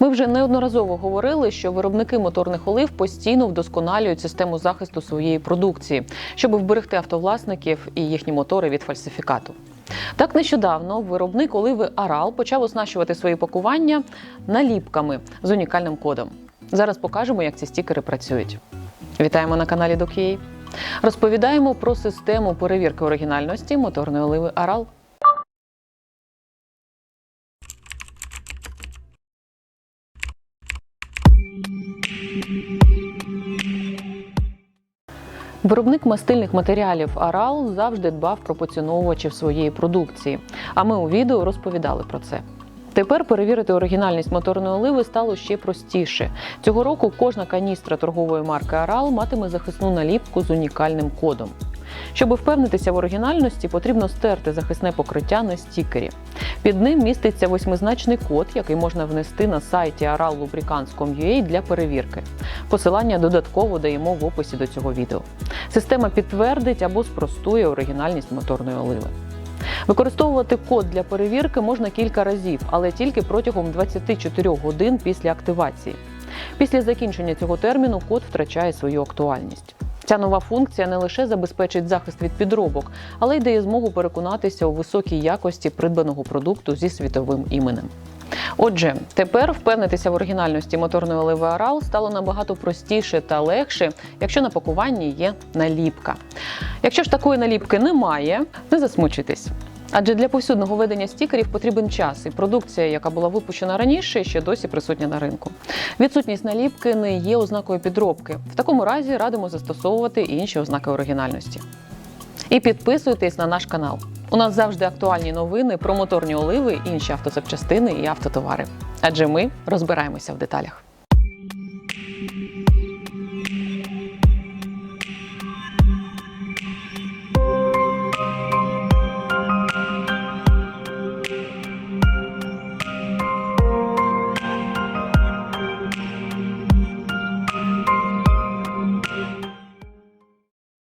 Ми вже неодноразово говорили, що виробники моторних олив постійно вдосконалюють систему захисту своєї продукції, щоб вберегти автовласників і їхні мотори від фальсифікату. Так нещодавно виробник оливи Арал почав оснащувати свої пакування наліпками з унікальним кодом. Зараз покажемо, як ці стікери працюють. Вітаємо на каналі DocUA. Розповідаємо про систему перевірки оригінальності моторної оливи Арал. Виробник мастильних матеріалів Арал завжди дбав про поціновувачів своєї продукції. А ми у відео розповідали про це. Тепер перевірити оригінальність моторної оливи стало ще простіше. Цього року кожна каністра торгової марки Арал матиме захисну наліпку з унікальним кодом. Щоб впевнитися в оригінальності, потрібно стерти захисне покриття на стікері. Під ним міститься восьмизначний код, який можна внести на сайті arallubricants.com.ua для перевірки. Посилання додатково даємо в описі до цього відео. Система підтвердить або спростує оригінальність моторної оливи. Використовувати код для перевірки можна кілька разів, але тільки протягом 24 годин після активації. Після закінчення цього терміну код втрачає свою актуальність. Ця нова функція не лише забезпечить захист від підробок, але й дає змогу переконатися у високій якості придбаного продукту зі світовим іменем. Отже, тепер впевнитися в оригінальності моторної оливи Арал стало набагато простіше та легше, якщо на пакуванні є наліпка. Якщо ж такої наліпки немає, не засмучуйтесь. Адже для повсюдного ведення стікерів потрібен час, і продукція, яка була випущена раніше, ще досі присутня на ринку. Відсутність наліпки не є ознакою підробки. В такому разі радимо застосовувати інші ознаки оригінальності. І підписуйтесь на наш канал. У нас завжди актуальні новини про моторні оливи, інші автозапчастини і автотовари. Адже ми розбираємося в деталях.